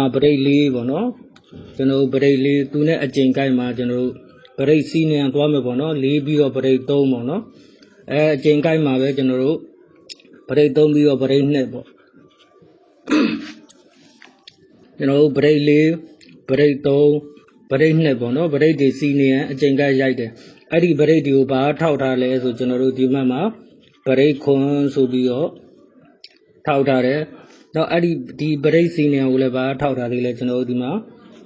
မှာပရိတ်လေးပေါ့နော်ကျွန်တော်တို့ပရိတ်လေးသူနဲ့အကျင့်ကိုက်မှာကျွန်တော်တို့ပရိတ်စီးနေသွားမယ်ပေါ့နော်လေးပြီးတော့ပရိတ်သုံးပေါ့နော်အဲအကျင့်ကိုက်မှာပဲကျွန်တော်တို့ပရိတ်သုံးပြီးတော့ပရိတ်နှစ်ပေါ့ကျွန်တော်တို့ပရိတ်လေးပရိတ်သုံးပရိတ်နှစ်ပေါ့နော်ပရိတ်တွေစီးနေရင်အကျင့်ကိုက်ရိုက်တယ်အဲ့ဒီပရိတ်တွေကိုဘာထောက်ထားလဲဆိုကျွန်တော်တို့ဒီမှတ်မှာပရိတ်ခွန်ဆိုပြီးတော့ထောက်ထားတယ်။ တော့အဲ့ဒီဒီပရိတ်စီနေကိုလည်းဗာထောက်ထားသေးလဲကျွန်တော်တို့ဒီမှာ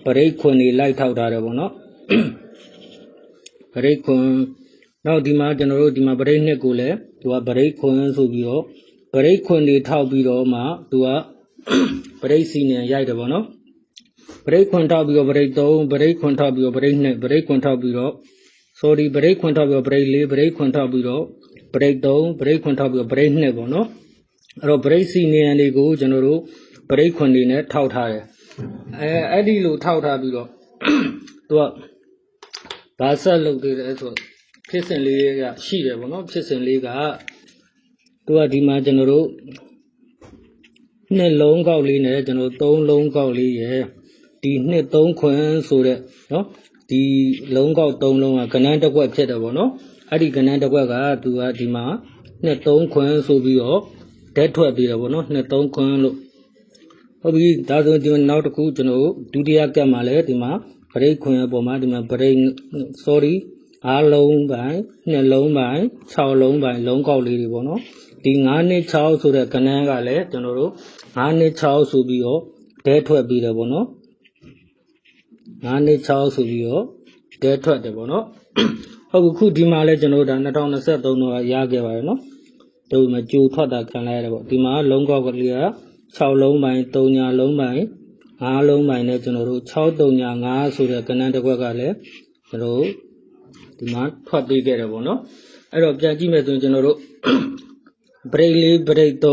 ပရိတ်ခွန်တွေလိုက်ထောက်ထားတယ်ပေါ့နော်။ပရိတ်ခွန်နောက်ဒီမှာကျွန်တော်တို့ဒီမှာပရိတ်နှစ်ကိုလည်းသူကပရိတ်ခွန်ဆိုပြီးတော့ပရိတ်ခွန်တွေထောက်ပြီးတော့မှသူကပရိတ်စီနေရိုက်တယ်ပေါ့နော်။ပရိတ်ခွန်ထောက်ပြီးတော့ပရိတ်သုံးပရိတ်ခွန်ထောက်ပြီးတော့ပရိတ်နှစ်ပရိတ်ခွန်ထောက်ပြီးတော့ sorry ပရိတ်ခွန်ထောက်ပြီးတော့ပရိတ်လေးပရိတ်ခွန်ထောက်ပြီးတော့ပရိတ်သုံးပရိတ်ခွန်ထောက်ပြီးတော့ပရိတ်နှစ်ပေါ့နော်။ အဲ့တော့ဗရိတ်စီနေရန်တွေကိုကျွန်တော်တို့ဗရိတ်ခွန်တွေနဲ့ထောက်ထားတယ်အဲအဲ့ဒီလိုထောက်ထားပြီးတော့သူကဘာဆက်လုပ်သေးတယ်ဆိုတော့ဖြစ်စဉ်လေးကရှိတယ်ပေါ့နော်ဖြစ်စဉ်လေးကသူကဒီမှာကျွန်တော်တို့နှစ်လုံးကောက်လေးနဲ့ကျွန်တော်တို့သုံးလုံးကောက်လေးရယ်ဒီနှစ်သုံးခွန်ဆိုတဲ့နော်ဒီလုံးကောက်သုံးလုံးကကဏ္ဍတစ်ကွက်ဖြစ်တယ်ပေါ့နော်အဲ့ဒီကဏ္ဍတစ်ကွက်ကသူကဒီမှာနှစ်သုံးခွန်ဆိုပြီးတော့ ဓာတ်ထွက်ပြီးတော့ဗောနော်နှစ်သုံးခွန်းလို့ဟုတ်ပြီဒါဆိုဒီနောက်တစ်ခုကျွန်တော်ဒုတိယကတ်မှာလည်းဒီမှာဗရိတ်ခွန်းအပေါ်မှာဒီမှာဗရိတ် sorry အားလုံးပိုင်းနှစ်လုံးပိုင်း6လုံးပိုင်းလုံးကောက်လေးတွေဗောနော်ဒီ9နှစ်6ဆိုတဲ့ကဏ္ဍကလည်းကျွန်တော်တို့9နှစ်6ဆိုပြီးတော့ဓာတ်ထွက်ပြီးတယ်ဗောနော်9နှစ်6ဆိုပြီးတော့ဓာတ်ထွက်တယ်ဗောနော်ဟုတ်ခုဒီမှာလည်းကျွန်တော်တို့ဒါ2023တော့ရခဲ့ပါတယ်နော် တို့မကြိုထွက်တာခံလိုက်ရတယ်ပေါ့ဒီမှာလုံးကောက်ကလေးက6လုံးပိုင်း3ညာလုံးပိုင်း5လုံးပိုင်းနဲ့ကျွန်တော်တို့6 3ညာ5ဆိုတဲ့ကဏ္ဍတစ်ခွက်ကလည်းကျွန်တော်တို့ဒီမှာထွက်ပေးခဲ့တယ်ပေါ့နော်အဲ့တော့ပြန်ကြည့်မယ်ဆိုရင်ကျွန်တော်တို့ဘရိတ်လေးဘရိတ်3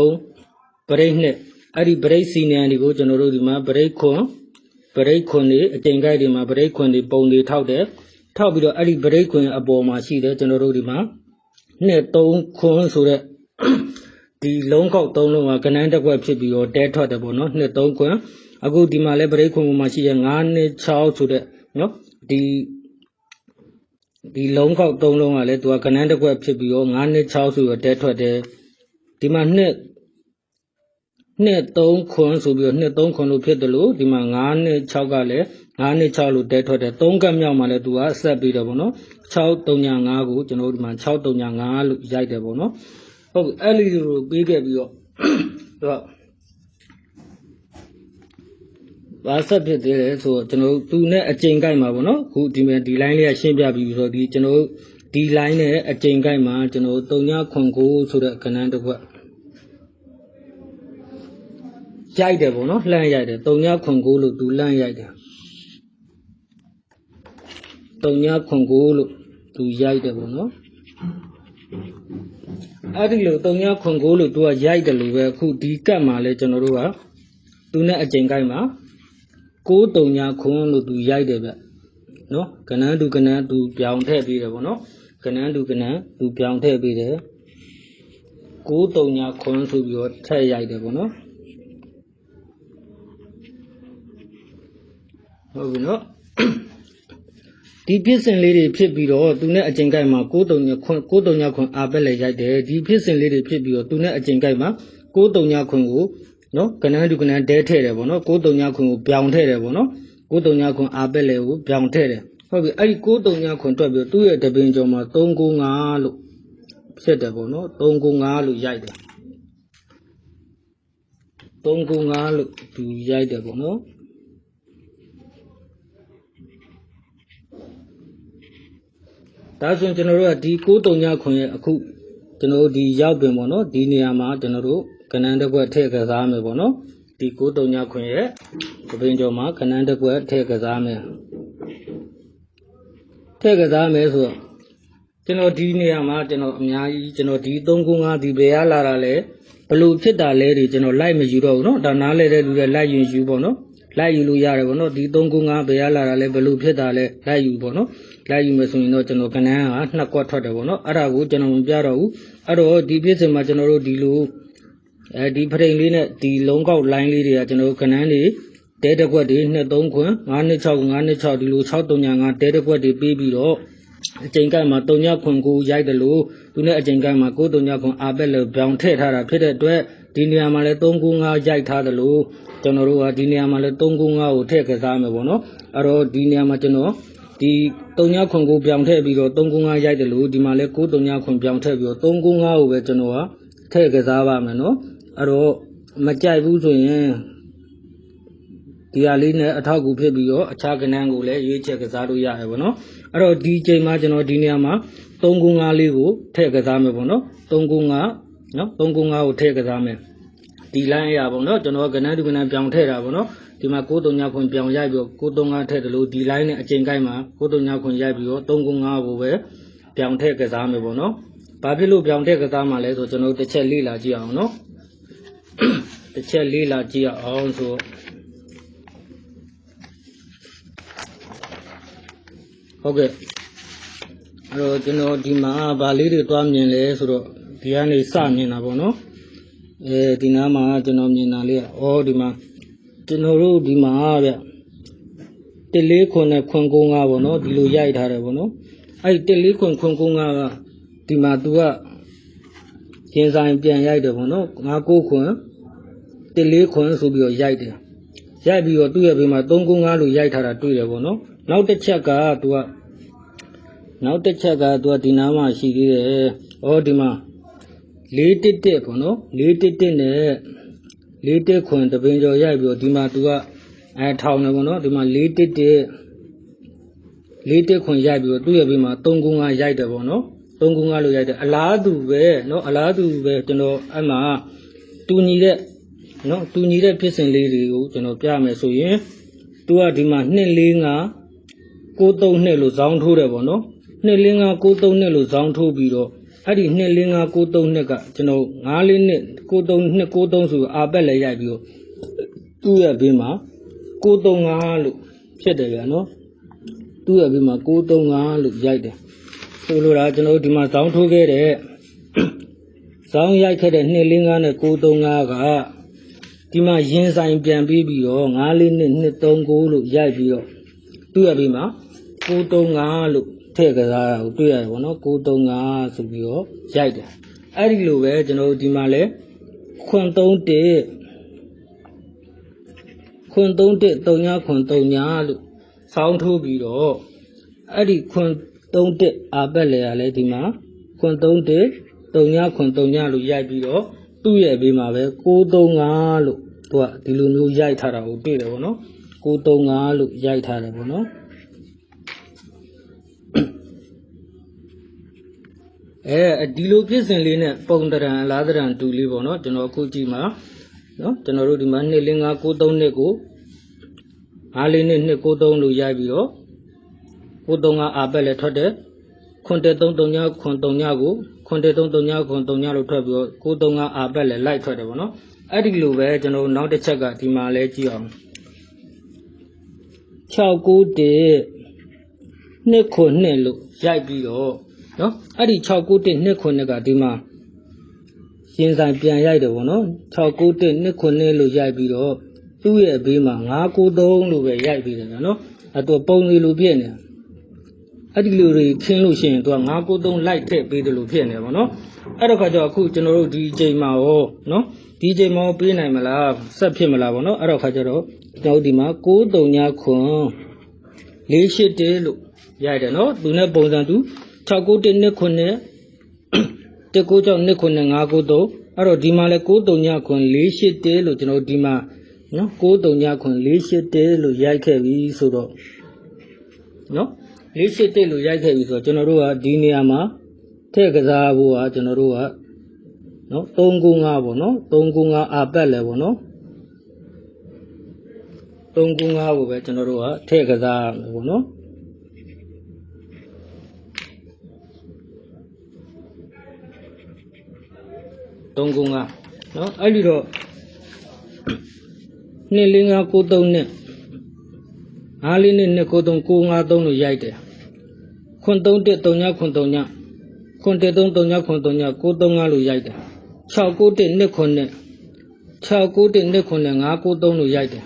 ဘရိတ်2အဲ့ဒီဘရိတ်စီနီယန်တွေကိုကျွန်တော်တို့ဒီမှာဘရိတ်ခွန်ဘရိတ်ခွန်တွေအကျိန်ကိုက်တွေမှာဘရိတ်ခွန်တွေပုံတွေထောက်တယ်ထောက်ပြီးတော့အဲ့ဒီဘရိတ်ခွန်အပေါ်မှာရှိတယ်ကျွန်တော်တို့ဒီမှာနှစ်3ခွန်ဆိုတဲ့ ဒီလုံးကောက်သုံးလုံးကကနန်းတစ်ခွက်ဖြစ်ပြီးတော့တဲထွက်တယ်ပေါ့နော်နှစ်သုံးခွန်းအခုဒီမှာလဲပရိတ်ခွန်ပေါ်မှာရှိရ9နှစ်6ဆိုတဲ့နော်ဒီဒီလုံးကောက်သုံးလုံးကလည်းသူကကနန်းတစ်ခွက်ဖြစ်ပြီးတော့9နှစ်6ဆိုတော့တဲထွက်တယ်ဒီမှာနှစ်နှစ်3ခွန်းဆိုပြီးတော့နှစ်3ခွန်းလို့ဖြစ်တယ်လို့ဒီမှာ9နှစ်6ကလည်း9နှစ်6လို့တဲထွက်တယ်3ကပ်မြောက်မှာလည်းသူကဆက်ပြီးတော့ပေါ့နော်6 3ညာ5ကိုကျွန်တော်တို့ဒီမှာ6 3ညာ5လို့ရိုက်တယ်ပေါ့နော် ဟုတ်ပြီအဲ့ဒီလိုပေးခဲ့ပြီးတော့သူကဘာဆက်ဖြစ်သေးလဲဆိုတော့ကျွန်တော်တို့သူနဲ့အကျိန်ကိုက်မှာပေါ့နော်ခုဒီမဲ့ဒီ line လေးကရှင်းပြပြီးဆိုတော့ဒီကျွန်တော်တို့ဒီ line နဲ့အကျိန်ကိုက်မှာကျွန်တော်တို့39ဆိုတဲ့ကဏ္ဍတစ်ခွက်ကြိုက်တယ်ပေါ့နော်လှမ်းရိုက်တယ်39လို့သူလှမ်းရိုက်တယ်39လို့သူရိုက်တယ်ပေါ့နော် အဲ့ဒီလို3ညခွန်ကိုလို့သူကရိုက်တယ်လို့ပဲအခုဒီကတ်မှာလဲကျွန်တော်တို့ကသူနဲ့အကျိန်ကိုက်မှာ6 3ညခွန်လို့သူရိုက်တယ်ဗျနော်ကနန်းသူကနန်းသူပြောင်းထည့်ပေးတယ်ဗောနော်ကနန်းသူကနန်းသူပြောင်းထည့်ပေးတယ်6 3ညခွန်ဆိုပြီးတော့ထည့်ရိုက်တယ်ဗောနော်ဟုတ်ပြီနော် ဒီဖြစ်စဉ်လေးတွေဖြစ်ပြီးတော့သူနဲ့အကျင်ကိုက်မှာ6တုံညခွန်း6တုံညခွန်းအာပက်လေရိုက်တယ်ဒီဖြစ်စဉ်လေးတွေဖြစ်ပြီးတော့သူနဲ့အကျင်ကိုက်မှာ6တုံညခွန်းကိုနော်ကနန်းဒုကနန်းဒဲထည့်တယ်ပေါ့နော်6တုံညခွန်းကိုပြောင်းထည့်တယ်ပေါ့နော်6တုံညခွန်းအာပက်လေကိုပြောင်းထည့်တယ်ဟုတ်ပြီအဲ့ဒီ6တုံညခွန်းတွက်ပြီးတော့သူ့ရဲ့တပင်ကျော်မှာ395လို့ဖြစ်တယ်ပေါ့နော်395လို့ရိုက်တယ်395လို့သူရိုက်တယ်ပေါ့နော် ဒါဆိုရင်ကျွန်တော်တို့ကဒီ639ခွန်ရဲ့အခုကျွန်တော်တို့ဒီရောက်ပင်ပေါ့နော်ဒီနေရာမှာကျွန်တော်တို့ကဏ္ဍတစ်ခွက်ထည့်ကစားမယ်ပေါ့နော်ဒီ639ခွန်ရဲ့သပင်ကျော်မှာကဏ္ဍတစ်ခွက်ထည့်ကစားမယ်ထည့်ကစားမယ်ဆိုတော့ကျွန်တော်ဒီနေရာမှာကျွန်တော်အများကြီးကျွန်တော်ဒီ395ဒီဘယ်ရလာတာလဲဘလို့ဖြစ်တာလဲတွေကျွန်တော်လိုက်မယူတော့ဘူးเนาะဒါနားလဲတဲ့လူတွေလိုက်ယူယူပေါ့เนาะ လိုက်ယူလို့ရတယ်ပေါ့နော်ဒီ၃ခုကဘယ်ရလာတာလဲဘယ်လိုဖြစ်တာလဲလိုက်ယူပေါ့နော်လိုက်ယူမယ်ဆိုရင်တော့ကျွန်တော်ကနန်းကနှစ်ကွက်ထွက်တယ်ပေါ့နော်အဲ့ဒါကိုကျွန်တော်မပြတော့ဘူးအဲ့တော့ဒီပြည့်စုံမှာကျွန်တော်တို့ဒီလိုအဲဒီဖရိန်လေးနဲ့ဒီလုံးကောက်လိုင်းလေးတွေကကျွန်တော်ကနန်းတွေတဲတကွက်တွေ2 3ခွန်း5 2 6 5 2 6ဒီလို6 3 5တဲတကွက်တွေပြီးပြီးတော့အကျဉ်းကမှာ3ညခွန်းကိုရိုက်တယ်လို့သူနဲ့အကျဉ်းကမှာ9 3ညခွန်းအာပက်လို့ဘောင်ထည့်ထားတာဖြစ်တဲ့အတွက် ဒီနေရာမှာလည်း3 9 5ရိုက်ထားတယ်လို့ကျွန်တော်တို့ကဒီနေရာမှာလည်း3 9 5ကိုထည့်ကစားမယ်ပေါ့နော်အဲ့တော့ဒီနေရာမှာကျွန်တော်ဒီ3ညခွန်ကိုပြောင်းထည့်ပြီးတော့3 9 5ရိုက်တယ်လို့ဒီမှာလည်း9 3ညခွန်ပြောင်းထည့်ပြီးတော့3 9 5ကိုပဲကျွန်တော်ကထည့်ကစားပါမယ်နော်အဲ့တော့မကြိုက်ဘူးဆိုရင်ဒီဟာလေးနဲ့အထောက်အကူဖြစ်ပြီးတော့အခြားကဏ္ဍကိုလည်းရွေးချယ်ကစားလို့ရတယ်ပေါ့နော်အဲ့တော့ဒီချိန်မှာကျွန်တော်ဒီနေရာမှာ3ခု5လေးကိုထည့်ကစားမယ်ပေါ့နော်3ခု5 နော်3ခု5ကိုထည့်ကစားမယ်ဒီ line အရာပေါ့နော်ကျွန်တော်ကဏ္ဍဒီကဏ္ဍပြောင်းထည့်တာပေါ့နော်ဒီမှာ9 3ညခွန်ပြောင်းရိုက်ပြီးတော့9 3 5ထည့်တယ်လို့ဒီ line နဲ့အချိန်ကိုက်မှာ9 3ညခွန်ရိုက်ပြီးတော့3ခု5ကိုပဲပြောင်းထည့်ကစားမယ်ပေါ့နော်ဘာဖြစ်လို့ပြောင်းထည့်ကစားမှာလဲဆိုကျွန်တော်တို့တစ်ချက်လေ့လာကြည့်အောင်နော်တစ်ချက်လေ့လာကြည့်အောင်ဆိုဟုတ်ကဲ့အဲ့တော့ကျွန်တော်ဒီမှာဗာလေးတွေတွားမြင်လဲဆိုတော့ ဒီကနေစမြင်တာပေါ့နော်အဲဒီနားမှာကျွန်တော်မြင်တာလေးကဩဒီမှာကျွန်တော်တို့ဒီမှာဗျတလေးခွန်နဲ့ခွန်ကုန်းကားပေါ့နော်ဒီလိုရိုက်ထားတယ်ပေါ့နော်အဲ့တလေးခွန်ခွန်ကုန်းကားကဒီမှာ तू ကရင်ဆိုင်ပြန်ရိုက်တယ်ပေါ့နော်ငါကိုခွန်တလေးခွန်ဆိုပြီးတော့ရိုက်တယ်ရိုက်ပြီးတော့သူ့ရဲ့ဘေးမှာ3ကုန်းကားလို့ရိုက်ထားတာတွေ့တယ်ပေါ့နော် နောက်တစ်ချက်က तू ကနောက်တစ်ချက်က तू ကဒီနားမှာရှိသေးတယ်။ဩဒီမှာ လေးတစ်တစ်ပေါ့နော်လေးတစ်တစ်နဲ့လေးတစ်ခွန်တပင်ကျော်ရိုက်ပြီးတော့ဒီမှာ तू ကအဲထောင်တယ်ပေါ့နော်ဒီမှာလေးတစ်တစ်လေးတစ်ခွန်ရိုက်ပြီးတော့သူ့ရဲ့ဘေးမှာ3ကုန်းကရိုက်တယ်ပေါ့နော်3ကုန်းကလို့ရိုက်တယ်အလားတူပဲနော်အလားတူပဲကျွန်တော်အဲ့မှာတူညီတဲ့နော်တူညီတဲ့ဖြစ်စဉ်လေးတွေကိုကျွန်တော်ပြမယ်ဆိုရင် तू ကဒီမှာ245 63နှစ်လို့ဇောင်းထိုးတယ်ပေါ့နော်245 63နှစ်လို့ဇောင်းထိုးပြီးတော့ အဲ့ဒီ245 63နှစ်ကကျွန်တော်94နှစ်63နှစ်63ဆိုအာပက်လည်းရိုက်ပြီးတော့သူ့ရဲ့ဘေးမှာ635လို့ဖြစ်တယ်ဗျာနော်သူ့ရဲ့ဘေးမှာ635လို့ရိုက်တယ်ဆိုလိုတာကျွန်တော်တို့ဒီမှာဇောင်းထိုးခဲ့တဲ့ဇောင်းရိုက်ခဲ့တဲ့245နဲ့635ကဒီမှာရင်ဆိုင်ပြန်ပြီးပြီးတော့94နှစ်239လို့ရိုက်ပြီးတော့သူ့ရဲ့ဘေးမှာ935လို့ ထည့်ကစားတာကိုတွေ့ရတယ်ဗောနော်935ဆိုပြီးတော့ရိုက်တယ်အဲ့ဒီလိုပဲကျွန်တော်တို့ဒီမှာလဲခွန်31ခွန်31 3ခွန်3လို့စောင်းထိုးပြီးတော့အဲ့ဒီခွန်31အာပက်လေရလဲဒီမှာခွန်31 3ခွန်3လို့ရိုက်ပြီးတော့သူ့ရဲ့ဘေးမှာပဲ935လို့သူကဒီလိုမျိုးရိုက်ထားတာကိုတွေ့တယ်ဗောနော်935လို့ရိုက်ထားတယ်ဗောနော် အဲဒီလိုပြည့်စင်လေးနဲ့ပုံတရံအလားတရံတူလေးပေါ့နော်ကျွန်တော်အခုကြည့်မှာနော်ကျွန်တော်တို့ဒီမှာ20593နှစ်ကို54နှစ်293လို့ရိုက်ပြီးတော့935အာပက်လည်းထွက်တယ်ခွန်တက်339ခွန်39ကိုခွန်တက်339ခွန်39လို့ထွက်ပြီးတော့935အာပက်လည်းလိုက်ထွက်တယ်ပေါ့နော်အဲ့ဒီလိုပဲကျွန်တော်နောက်တစ်ချက်ကဒီမှာလဲကြည့်အောင်691နှစ်ခွန်နှစ်လို့ရိုက်ပြီးတော့ နော်အဲ့ဒီ6912ကဒီမှာရှင်ဆိုင်ပြန်ရိုက်တယ်ဗောနော်6912လို့ရိုက်ပြီးတော့သူ့ရဲ့ဘေးမှာ993လို့ပဲရိုက်ပြီးတယ်နော်အဲ့တော့ပုံစီလိုပြည့်နေအဲ့ဒီလိုတွေခင်းလို့ရှိရင်သူက993လိုက်ထည့်ပေးတယ်လို့ဖြစ်နေဗောနော်အဲ့တော့ခါကျတော့အခုကျွန်တော်တို့ဒီအချိန်မှာရောနော်ဒီအချိန်မှာပေးနိုင်မလားဆက်ဖြစ်မလားဗောနော်အဲ့တော့ခါကျတော့ကျွန်တော်ဒီမှာ939 481လို့ရိုက်တယ်နော်သူနဲ့ပုံစံသူ9 6919 19625993အဲ့တော့ဒီမှာလဲ9399 481လို့ကျွန်တော်ဒီမှာနော်9399 481လို့ရိုက်ခဲ့ပြီဆိုတော့နော်481လို့ရိုက်ခဲ့ပြီဆိုတော့ကျွန်တော်တို့ကဒီနေရာမှာထည့်ကစားဖို့ကကျွန်တော်တို့ကနော်395ပေါ့နော်395အပတ်လဲပေါ့နော်395ကိုပဲကျွန်တော်တို့ကထည့်ကစားရမယ်ပေါ့နော် 3ကုန်းကနော်အဲ့ဒီတော့24593နဲ့54နဲ့293 953လို့ရိုက်တယ်ခွန်31 39ခွန်39ခွန်33 39ခွန်39 935လို့ရိုက်တယ်691နှစ်ခွန်နဲ့691နှစ်ခွန်နဲ့993လို့ရိုက်တယ်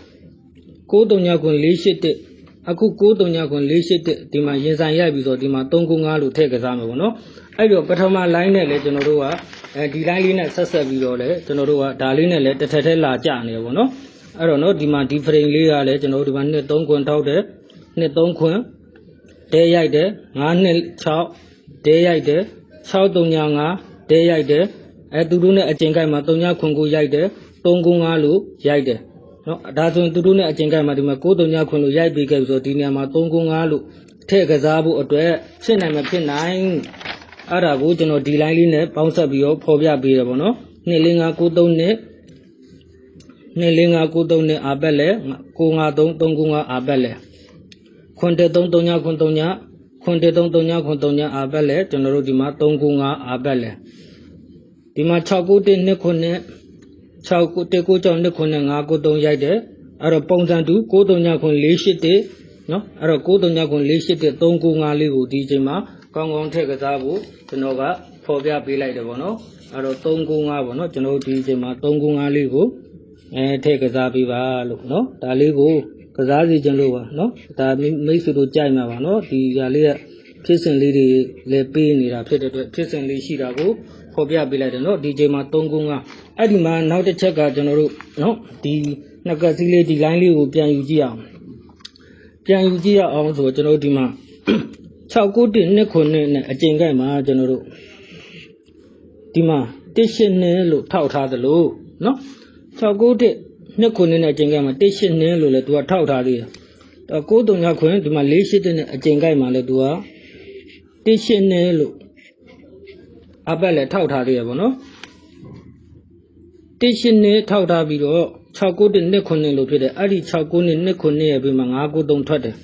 939ခွန်481အခု939ခွန်481ဒီမှာရင်ဆိုင်ရိုက်ပြီးဆိုဒီမှာ395လို့ထည့်ကစားမယ်ပေါ့နော်အဲ့တော့ပထမ line နဲ့လည်းကျွန်တော်တို့က အဲဒီ line လေးနဲ့ဆက်ဆက်ပြီးတော့လည်းကျွန်တော်တို့ကဒါလေးနဲ့လည်းတစ်ထက်ထဲလာကြနေရပေါ့နော်အဲ့တော့နော်ဒီမှာဒီ frame လေးကလည်းကျွန်တော်တို့ဒီမှာ2 3ခွန်ထောက်တယ်2 3ခွန်တဲရိုက်တယ်9နှစ်6တဲရိုက်တယ်635တဲရိုက်တယ်အဲသူတို့နဲ့အကျင်ကိုက်မှာ3ညခွန်ကိုရိုက်တယ်395လို့ရိုက်တယ်နော်ဒါဆိုရင်သူတို့နဲ့အကျင်ကိုက်မှာဒီမှာ9 3ညခွန်လို့ရိုက်ပြီးခဲ့ပြီဆိုတော့ဒီနေရာမှာ395လို့ထည့်ကစားဖို့အတွက်ဖြစ်နိုင်မဖြစ်နိုင် အဲ့ဒါကိုကျွန်တော်ဒီ line လေးနဲ့ပေါင်းဆက်ပြီးတော့ဖော်ပြပေးရပါတော့24593နဲ့24593နဲ့အာပက်လဲ953 395အာပက်လဲခွန်တက်339ခွန်3ညခွန်တက်339ခွန်3ညအာပက်လဲကျွန်တော်တို့ဒီမှာ395အာပက်လဲဒီမှာ691နှစ်ခွန်နဲ့6ကိုတေကိုကြောင့်နှစ်ခွန်နဲ့9ကို3ရိုက်တယ်အဲ့တော့ပုံစံတူ939ခွန်481နော်အဲ့တော့939ခွန်481 395လေးကိုဒီအချိန်မှာ ကောင်းကောင်းထည့်ကစားဖို့ကျွန်တော်ကဖော်ပြပေးလိုက်တယ်ပေါ့နော်အဲ့တော့395ပေါ့နော်ကျွန်တော်တို့ဒီအချိန်မှာ395လေးကိုအဲထည့်ကစားပေးပါလို့နော်ဒါလေးကိုကစားစီခြင်းလို့ပါနော်ဒါမိတ်ဆွေတို့ကြိုက်မှာပါနော်ဒီဟာလေးကဖြစ်စဉ်လေးတွေလည်းပေးနေတာဖြစ်တဲ့အတွက်ဖြစ်စဉ်လေးရှိတာကိုဖော်ပြပေးလိုက်တယ်နော်ဒီချိန်မှာ395အဲ့ဒီမှာနောက်တစ်ချက်ကကျွန်တော်တို့နော်ဒီနှစ်ကစီးလေးဒီ line လေးကိုပြန်ယူကြည့်အောင်ပြန်ယူကြည့်ရအောင်ဆိုတော့ကျွန်တော်တို့ဒီမှာ 691နှစ်ခုနှစ်နဲ့အကျင်ကိုက်မှာကျွန်တော်တို့ဒီမှာ182လို့ထောက်ထားသလိုနော်691နှစ်ခုနှစ်နဲ့အကျင်ကိုက်မှာ182လို့လည်းသူကထောက်ထားသေးတယ်အဲ939ခွင်ဒီမှာ481နဲ့အကျင်ကိုက်မှာလည်းသူက182လို့အပတ်လည်းထောက်ထားသေးရပါတော့182ထောက်ထားပြီးတော့691နှစ်ခုနှစ်လို့ဖြစ်တယ်အဲ့ဒီ691နှစ်ခုနှစ်ရဲ့ပြီးမှာ993ထွက်တယ်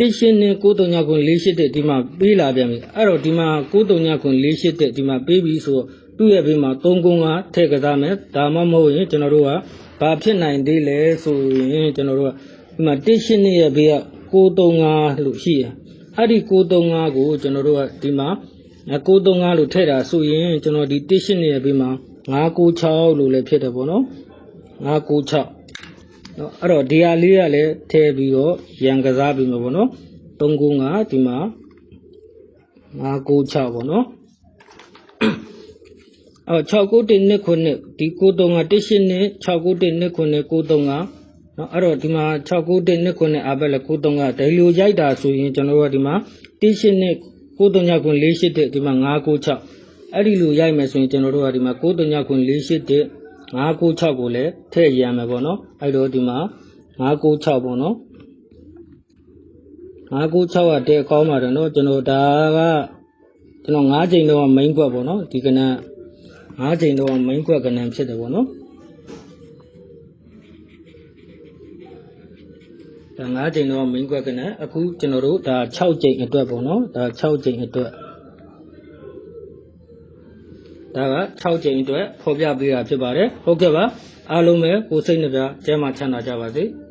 တရှင်းနဲ့939ခွန်481ဒီမှာပေးလာပြန်ပြီအဲ့တော့ဒီမှာ939ခွန်481ဒီမှာပေးပြီဆိုတော့သူ့ရဲ့ဘေးမှာ395ထည့်ကစားမယ်ဒါမှမဟုတ်ရင်ကျွန်တော်တို့ကဘာဖြစ်နိုင်သေးလဲဆိုရင်ကျွန်တော်တို့ကဒီမှာတရှင်းရဲ့ဘေးက935လို့ရှိရအဲ့ဒီ935ကိုကျွန်တော်တို့ကဒီမှာ935လို့ထည့်တာဆိုရင်ကျွန်တော်ဒီတရှင်းရဲ့ဘေးမှာ996လို့လည်းဖြစ်တယ်ပေါ့နော်996 နော်အဲ့တော့ဒီဟာလေးကလည်းထည့်ပြီးတော့ရန်ကစားပြီးမှာပေါ့နော်395ဒီမှာ996ပေါ့နော်အော်6919ဒီ935 18နဲ့6919 935ော်အဲ့တော့ဒီမှာ6919အဘက်လည်း93ကဒိုင်လိုရိုက်တာဆိုရင်ကျွန်တော်တို့ကဒီမှာ18နဲ့934948ဒီမှာ996အဲ့ဒီလိုရိုက်မယ်ဆိုရင်ကျွန်တော်တို့ကဒီမှာ934948 996ကိုလည်းထည့်ရရမယ်ပေါ့နော်အဲ့တော့ဒီမှာ996ပေါ့နော်996ကတဲ့ကောင်းပါတယ်နော်ကျွန်တော်ဒါကကျွန်တော်9ချိန်တော့ main ကွက်ပေါ့နော်ဒီကနန်း9ချိန်တော့ main ကွက်ကနန်းဖြစ်တယ်ပေါ့နော်ဒါ9ချိန်တော့ main ကွက်ကနန်းအခုကျွန်တော်တို့ဒါ6ချိန်အတွက်ပေါ့နော်ဒါ6ချိန်အတွက် ဒါက6ကြိမ်အတွက်ဖော်ပြပေးတာဖြစ်ပါတယ်ဟုတ်ကဲ့ပါအားလုံးပဲကိုယ်စိတ်နှပြကျမ်းမာချမ်းသာကြပါစေ။